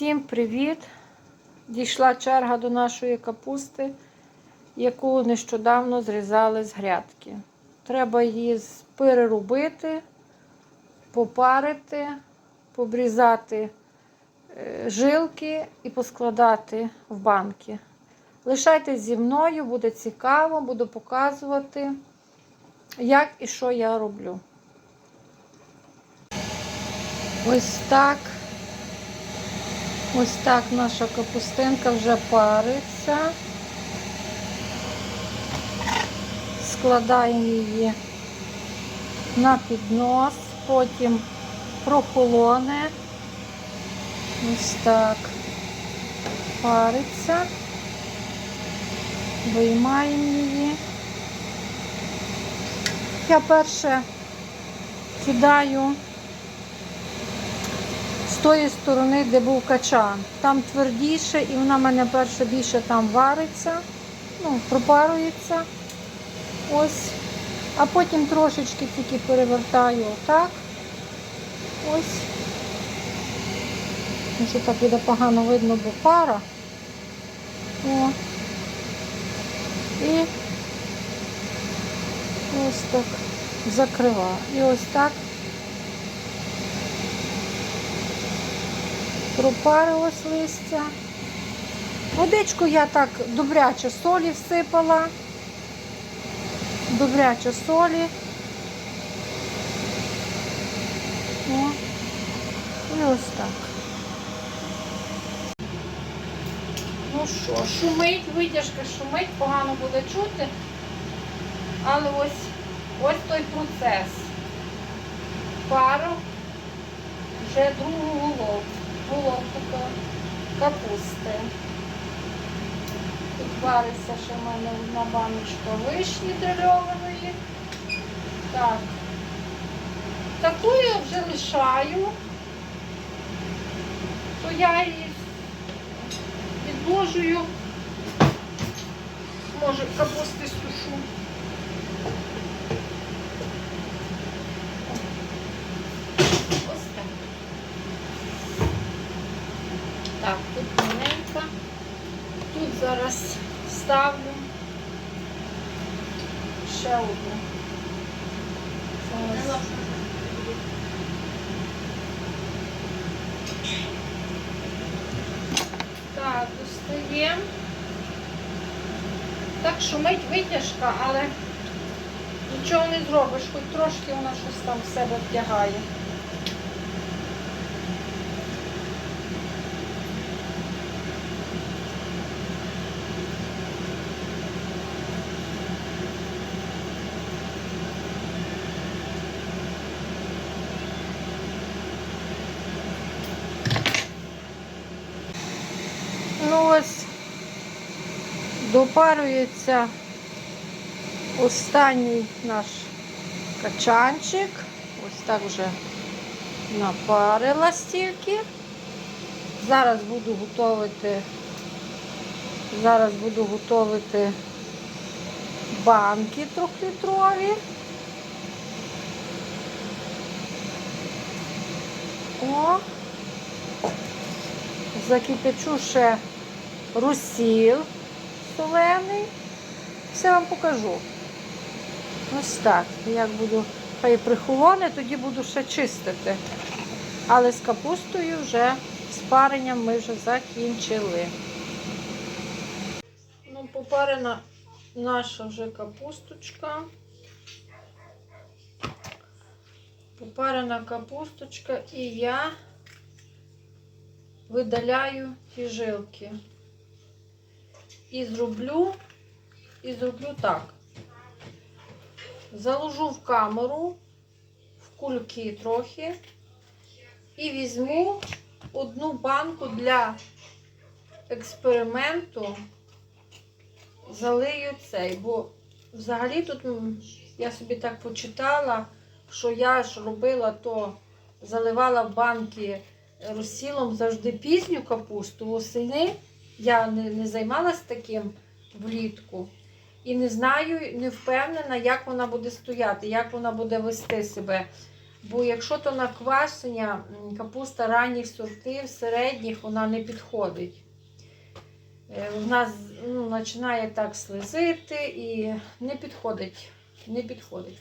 Всім привіт! Дійшла черга до нашої капусти, яку нещодавно зрізали з грядки. Треба її перерубити, попарити, побрізати е, жилки і поскладати в банки. Лишайтесь зі мною, буде цікаво, буду показувати, як і що я роблю. Ось так. Ось так наша капустинка вже париться. Складаємо її на піднос, потім прохолоне. Ось так париться. Виймаємо її. Я перше кидаю тої сторони, де був качан. Там твердіше і вона в мене перше більше там вариться, ну, пропарується. Ось. А потім трошечки тільки перевертаю отак. Ось. Може так буде погано видно, бо пара. О. І ось так закриваю. І ось так пропарилось листя. Водичку я так добряче солі всипала. Добряче солі. О, і ось так. Ну що, шумить, витяжка шумить, погано буде чути. Але ось ось той процес. Пару вже другу головку головку капусти. Тут вариться ще в мене одна баночка вишні дрильованої. Так. Таку я вже лишаю, то я її відложую, може капусти сушу. Ось так. Так, тут маленька. Тут зараз ставлю ще одну. Так, достаємо. Так шумить витяжка, але нічого не зробиш, хоч трошки вона щось там в себе втягає. Ось допарюється останній наш качанчик. Ось так вже напарила стільки. Зараз буду готувати, зараз буду готувати банки трьохлітрові. О, закипячу ще русіл солений. Все вам покажу. Ось так. Як буду, хай прихолоне, тоді буду ще чистити. Але з капустою вже з паренням ми вже закінчили. Ну, попарена наша вже капусточка. Попарена капусточка і я видаляю ті жилки. І зроблю, і зроблю так. Заложу в камеру, в кульки трохи, і візьму одну банку для експерименту, залию цей, бо взагалі тут я собі так почитала, що я ж робила то, заливала в банки розсілом завжди пізню капусту восени. Я не, не займалася таким влітку. І не знаю, не впевнена, як вона буде стояти, як вона буде вести себе. Бо якщо то на квашення, капуста ранніх сортів, середніх, вона не підходить. Е, Вона ну, починає так слизити і не підходить. Не підходить.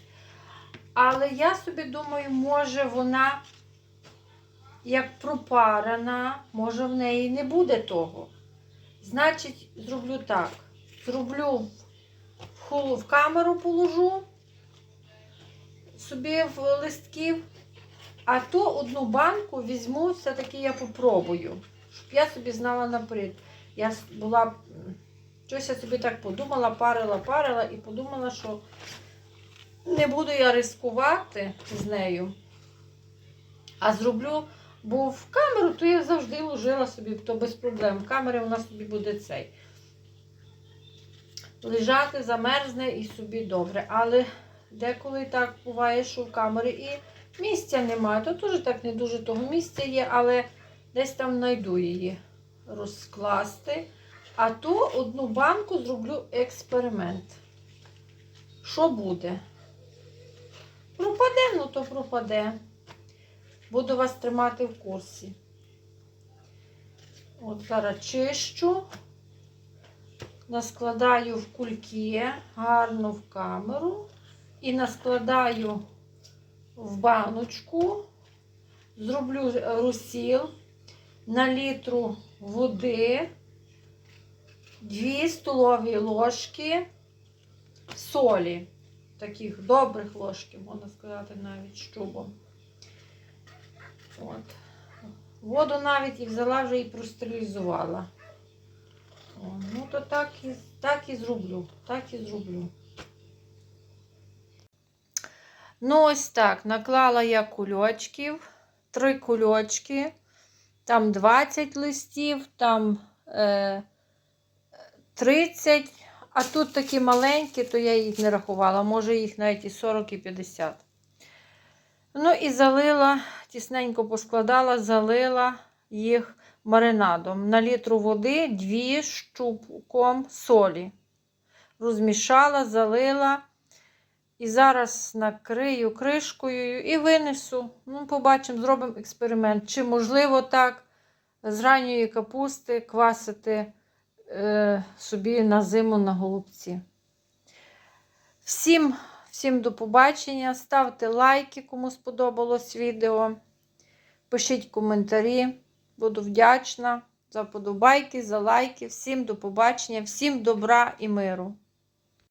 Але я собі думаю, може вона як пропарена, може в неї не буде того. Значить, зроблю так. Зроблю в холу в камеру положу собі в листків, а то одну банку візьму, все-таки я попробую, щоб я собі знала наперед. Я була, щось я собі так подумала, парила, парила і подумала, що не буду я ризикувати з нею, а зроблю, бо в камеру то я завжди ложила собі, то без проблем. В у нас собі буде цей. Лежати, замерзне і собі добре. Але деколи так буває, що в камері і місця немає. То теж так не дуже того місця є, але десь там знайду її розкласти. А то одну банку зроблю експеримент. Що буде? Пропаде, ну то пропаде. Буду вас тримати в курсі. От зараз чищу, наскладаю в кульки, гарно в камеру. І наскладаю в баночку, зроблю розсіл на літру води, 2 столові ложки солі, таких добрих ложків, можна сказати, навіть з чубом. От. Воду навіть і взяла вже і простерилізувала. Ну, то так і, так і зроблю. Так і зроблю. Ну, ось так. Наклала я кульочків. Три кульочки. Там 20 листів, там е, 30. А тут такі маленькі, то я їх не рахувала. Може їх навіть і 40, і 50. Ну і залила, тісненько поскладала, залила їх маринадом. На літру води 2 щупком солі. Розмішала, залила. І зараз накрию кришкою і винесу. Ну, побачимо, зробимо експеримент. Чи можливо так з ранньої капусти квасити е, собі на зиму на голубці. Всім, всім до побачення. Ставте лайки, кому сподобалось відео. Пишіть коментарі. Буду вдячна за подобайки, за лайки. Всім до побачення, всім добра і миру.